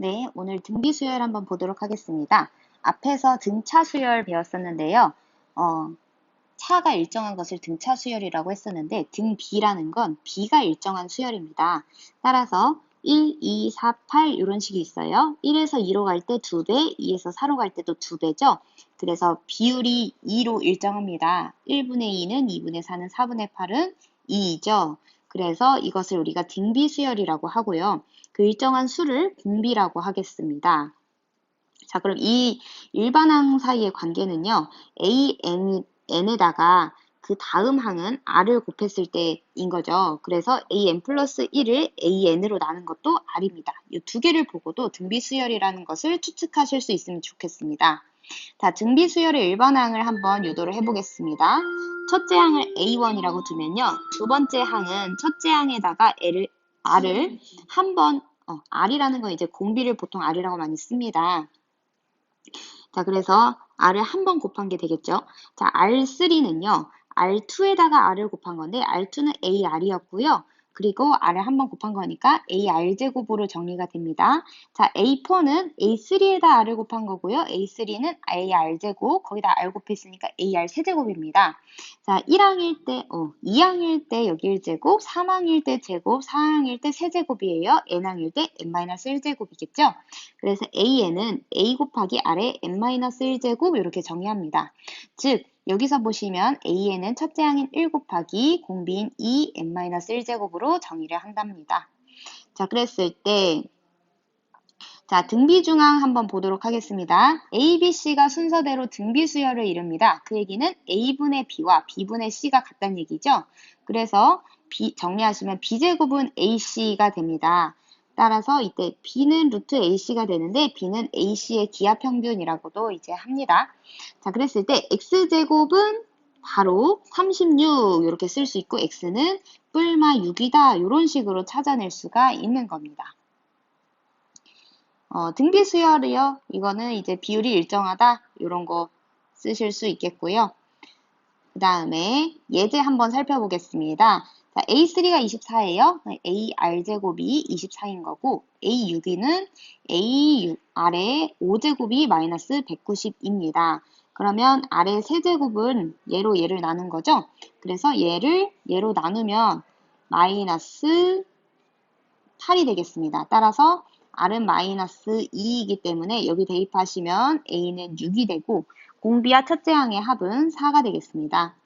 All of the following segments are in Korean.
네, 오늘 등비 수열 한번 보도록 하겠습니다. 앞에서 등차 수열 배웠었는데요. 어, 차가 일정한 것을 등차 수열이라고 했었는데 등비라는 건 비가 일정한 수열입니다. 따라서 1, 2, 4, 8 이런 식이 있어요. 1에서 2로 갈 때 2배, 2에서 4로 갈 때도 2배죠. 그래서 비율이 2로 일정합니다. 1분의 2는 2분의 4는 4분의 8은 2죠. 그래서 이것을 우리가 등비 수열이라고 하고요. 그 일정한 수를 공비라고 하겠습니다. 자, 그럼 이 일반항 사이의 관계는요. a, n, n에다가 그 다음 항은 r을 곱했을 때인 거죠. 그래서 an 플러스 1을 an으로 나눈 것도 r입니다. 이 두 개를 보고도 등비수열이라는 것을 추측하실 수 있으면 좋겠습니다. 자, 등비수열의 일반항을 한번 유도를 해보겠습니다. 첫째 항을 a1이라고 두면요. 두 번째 항은 첫째 항에다가 L을, r을 한번 어, r이라는 건 이제 공비를 보통 r이라고 많이 씁니다. 자, 그래서 r을 한 번 곱한 게 되겠죠. 자, r3는요. r2에다가 r을 곱한 건데 r2는 ar이었고요. 그리고 r을 한 번 곱한 거니까 ar제곱으로 정리가 됩니다. 자, a4는 a3에다 r을 곱한 거고요. a3는 ar제곱, 거기다 r 곱했으니까 ar 세제곱입니다. 자, 1항일 때, 어, 2항일 때 여기 1제곱, 3항일 때 제곱, 4항일 때 세제곱이에요. n항일 때 n-1제곱이겠죠? 그래서 an은 a 곱하기 r의 n-1제곱 이렇게 정의합니다. 즉, 여기서 보시면 AN은 첫째 항인 1 곱하기 공비인 2 n-1제곱으로 정의를 한답니다. 자, 그랬을 때 자, 등비중항 한번 보도록 하겠습니다. A, B, C가 순서대로 등비수열을 이룹니다. 그 얘기는 A분의 B와 B분의 C가 같다는 얘기죠. 그래서 B, 정리하시면 B제곱은 AC가 됩니다. 따라서 이때 B는 루트 AC가 되는데 B는 AC의 기하평균이라고도 이제 합니다. 자, 그랬을 때 X제곱은 바로 36 이렇게 쓸 수 있고 X는 뿔마 6이다 이런 식으로 찾아낼 수가 있는 겁니다. 어, 등비 수열이요. 이거는 이제 비율이 일정하다 이런 거 쓰실 수 있겠고요. 그 다음에 예제 한번 살펴보겠습니다. 자, A3가 24예요. AR제곱이 24인 거고 A6는 A 아래 5제곱이 마이너스 190입니다. 그러면 아래 세제곱은 얘로 얘를 나눈 거죠. 그래서 얘를 얘로 나누면 마이너스 8이 되겠습니다. 따라서 R은 마이너스 2이기 때문에 여기 대입하시면 A는 6이 되고 공비와 첫째 항의 합은 4가 되겠습니다.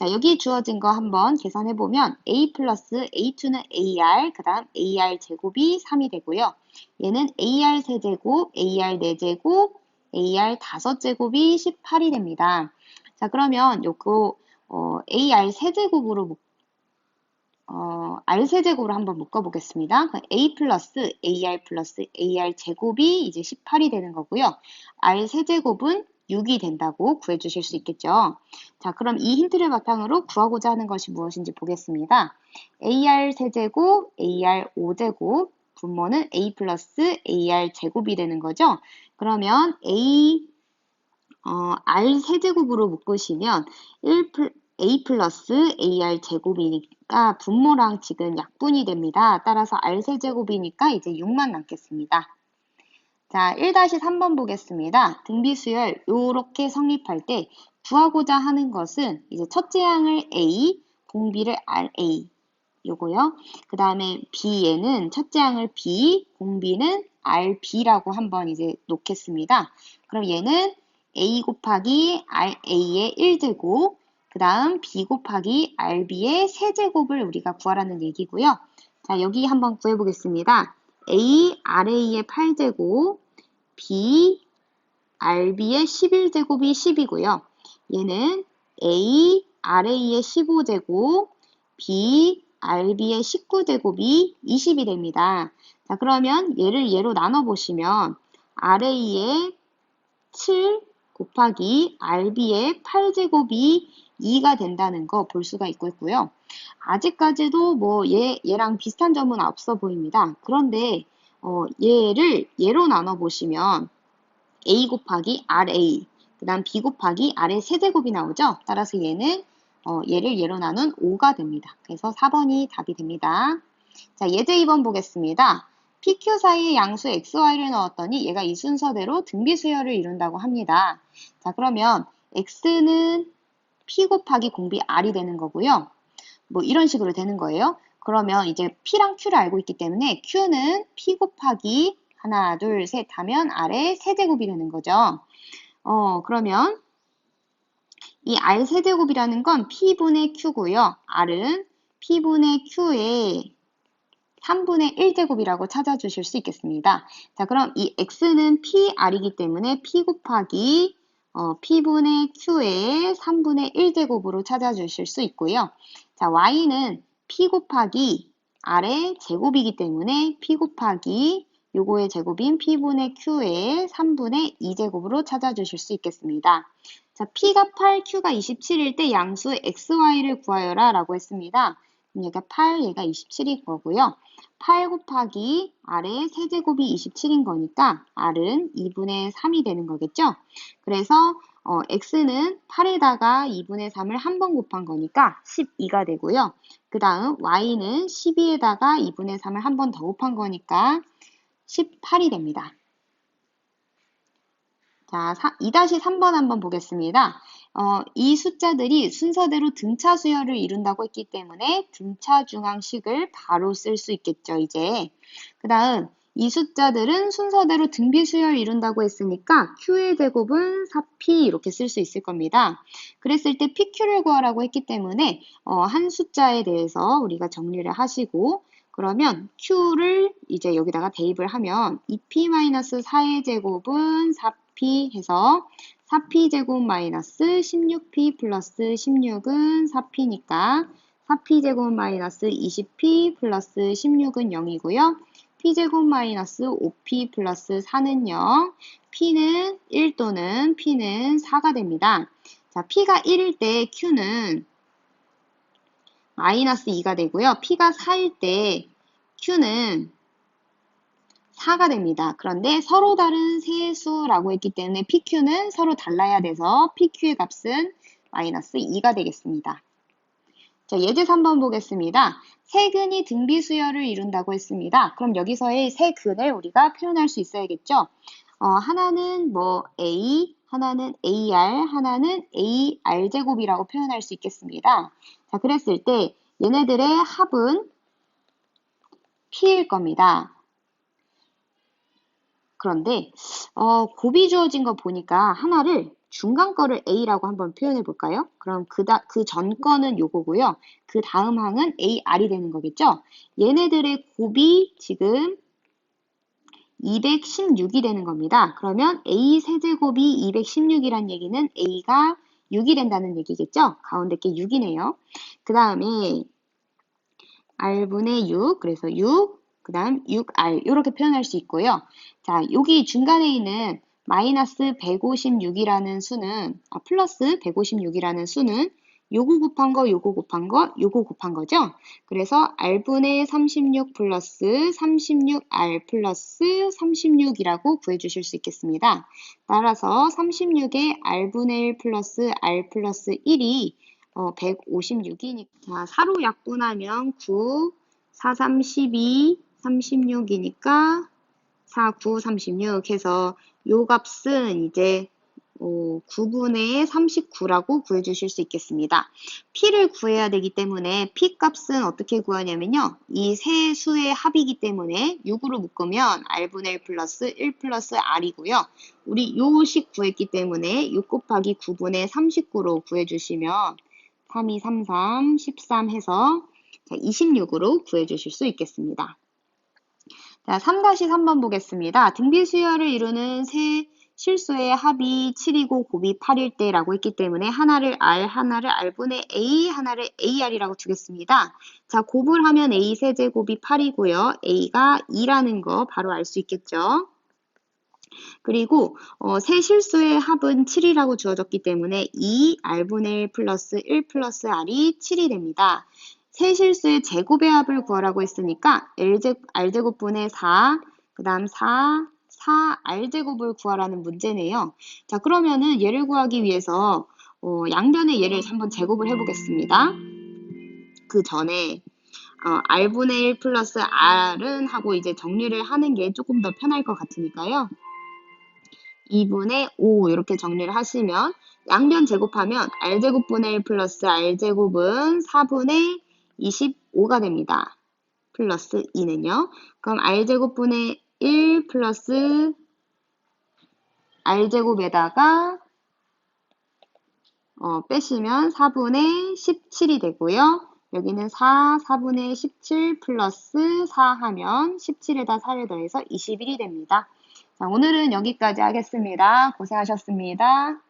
자, 여기 주어진 거 한번 계산해 보면 a 플러스 a2는 ar, 그 다음 ar 제곱이 3이 되고요. 얘는 ar 세제곱, ar 4제곱, ar 5제곱이 18이 됩니다. 자, 그러면 요거 어, ar 세제곱으로 어, r 세제곱으로 한번 묶어 보겠습니다. a 플러스 ar 플러스 ar 제곱이 이제 18이 되는 거고요. r 세제곱은 6이 된다고 구해주실 수 있겠죠. 자, 그럼 이 힌트를 바탕으로 구하고자 하는 것이 무엇인지 보겠습니다. AR 세제곱, AR 5제곱, 분모는 A 플러스 AR 제곱이 되는 거죠. 그러면 A, 어, R 세제곱으로 묶으시면 1 플, A 플러스 AR 제곱이니까 분모랑 지금 약분이 됩니다. 따라서 R 세제곱이니까 이제 6만 남겠습니다. 자, 1-3번 보겠습니다. 등비수열 이렇게 성립할 때 구하고자 하는 것은 이제 첫째 항을 A, 공비를 RA 요거요. 그 다음에 B에는 첫째 항을 B, 공비는 RB라고 한번 이제 놓겠습니다. 그럼 얘는 A 곱하기 RA의 1제곱, 그 다음 B 곱하기 RB의 세제곱을 우리가 구하라는 얘기고요. 자, 여기 한번 구해보겠습니다. A, RA의 8제곱, B, RB의 11제곱이 10이고요. 얘는 A, RA의 15제곱, B, RB의 19제곱이 20이 됩니다. 자, 그러면 얘를 얘로 나눠보시면 RA의 7 곱하기 RB의 8제곱이 2가 된다는 거 볼 수가 있고 있고요. 아직까지도 뭐 얘, 얘랑 비슷한 점은 없어 보입니다. 그런데 어, 얘를 얘로 나눠 보시면 a 곱하기 ra 그 다음 b 곱하기 r의 세제곱이 나오죠. 따라서 얘는 어, 얘를 얘로 나눈 5가 됩니다. 그래서 4번이 답이 됩니다. 자, 예제 2번 보겠습니다. PQ 사이에 양수 XY를 넣었더니 얘가 이 순서대로 등비 수열을 이룬다고 합니다. 자, 그러면 X는 P 곱하기 공비 R이 되는 거고요. 뭐 이런 식으로 되는 거예요. 그러면 이제 P랑 Q를 알고 있기 때문에 Q는 P 곱하기 하나, 둘, 셋 하면 R의 세제곱이 되는 거죠. 어, 그러면 이 R 세제곱이라는 건 P분의 Q고요. R은 P분의 Q의 3분의 1제곱이라고 찾아주실 수 있겠습니다. 자, 그럼 이 x는 PR이기 때문에 P 곱하기 어, P분의 Q의 3분의 1제곱으로 찾아주실 수 있고요. 자, y는 P 곱하기 R의 제곱이기 때문에 P 곱하기 요거의 제곱인 P분의 Q의 3분의 2제곱으로 찾아주실 수 있겠습니다. 자, P가 8, Q가 27일 때 양수 XY를 구하여라 라고 했습니다. 얘가 8, 얘가 27일 거고요. 8 곱하기 R의 세제곱이 27인 거니까 R은 2분의 3이 되는 거겠죠? 그래서 어, X는 8에다가 2분의 3을 한 번 곱한 거니까 12가 되고요. 그 다음 Y는 12에다가 2분의 3을 한 번 더 곱한 거니까 18이 됩니다. 자, 2-3번 한번 보겠습니다. 어, 이 숫자들이 순서대로 등차 수열을 이룬다고 했기 때문에 등차 중앙식을 바로 쓸 수 있겠죠, 이제. 그 다음, 이 숫자들은 순서대로 등비 수열을 이룬다고 했으니까 Q의 제곱은 4P 이렇게 쓸 수 있을 겁니다. 그랬을 때 PQ를 구하라고 했기 때문에 어, 한 숫자에 대해서 우리가 정리를 하시고 그러면 Q를 이제 여기다가 대입을 하면 2P-4의 제곱은 4P 해서 4P 제곱 마이너스 16P 플러스 16은 4P니까 4P 제곱 마이너스 20P 플러스 16은 0이고요. P제곱 마이너스 5P 플러스 4는 0. P는 1 또는 P는 4가 됩니다. 자, P가 1일 때 Q는 마이너스 2가 되고요. P가 4일 때 Q는 4가 됩니다. 그런데 서로 다른 세수라고 했기 때문에 PQ는 서로 달라야 돼서 PQ의 값은 마이너스 2가 되겠습니다. 자, 예제 3번 보겠습니다. 세근이 등비 수열을 이룬다고 했습니다. 그럼 여기서의 세 근을 우리가 표현할 수 있어야겠죠? 어, 하나는 뭐 A, 하나는 AR, 하나는 AR제곱이라고 표현할 수 있겠습니다. 자, 그랬을 때 얘네들의 합은 P일 겁니다. 그런데 어, 곱이 주어진 거 보니까 하나를 중간 거를 A라고 한번 표현해 볼까요? 그럼 그전 거는 요거고요. 그 다음 항은 AR이 되는 거겠죠? 얘네들의 곱이 지금 216이 되는 겁니다. 그러면 A 세제곱이 216이란 얘기는 A가 6이 된다는 얘기겠죠? 가운데 게 6이네요. 그 다음에 R분의 6, 그래서 6, 그 다음 6R 이렇게 표현할 수 있고요. 자, 여기 중간에 있는 마이너스 156이라는 수는 아, 플러스 156이라는 수는 요거 곱한 거, 요거 곱한 거, 요거 곱한 거죠. 그래서 R분의 36 플러스 36R 플러스 36이라고 구해주실 수 있겠습니다. 따라서 36의 R분의 1 플러스 R 플러스 1이 어, 156이니까 자, 4로 약분하면 9, 4, 3, 12, 36이니까 4, 9, 36 해서 요 값은 이제 어, 9분의 39라고 구해주실 수 있겠습니다. P를 구해야 되기 때문에 P 값은 어떻게 구하냐면요. 이 세 수의 합이기 때문에 6으로 묶으면 R분의 1 플러스 1 플러스 R이고요. 우리 요 식 구했기 때문에 6 곱하기 9분의 39로 구해주시면 3, 2, 3, 3, 13 해서 26으로 구해주실 수 있겠습니다. 자, 3-3번 보겠습니다. 등비 수열을 이루는 세 실수의 합이 7이고 곱이 8일 때라고 했기 때문에 하나를 R, 하나를 R분의 A, 하나를 AR이라고 주겠습니다. 자, 곱을 하면 A 세제곱이 8이고요. A가 2라는 거 바로 알 수 있겠죠. 그리고 어, 세 실수의 합은 7이라고 주어졌기 때문에 2 R분의 1 플러스 1 플러스 R이 7이 됩니다. 세 실수의 제곱의 합을 구하라고 했으니까 L제곱, R제곱분의 4, 그 다음 4, 4R제곱을 구하라는 문제네요. 자, 그러면은 얘를 구하기 위해서 어, 양변의 얘를 한번 제곱을 해보겠습니다. 그 전에 어, r분의 1 플러스 r은 하고 이제 정리를 하는 게 조금 더 편할 것 같으니까요. 2분의 5 이렇게 정리를 하시면 양변 제곱하면 r제곱분의 1 플러스 r제곱은 4분의 25가 됩니다. 플러스 2는요. 그럼 r제곱분의 1 플러스 r제곱에다가 어, 빼시면 4분의 17이 되고요. 여기는 4, 4분의 17 플러스 4 하면 17에다 4를 더해서 21이 됩니다. 자, 오늘은 여기까지 하겠습니다. 고생하셨습니다.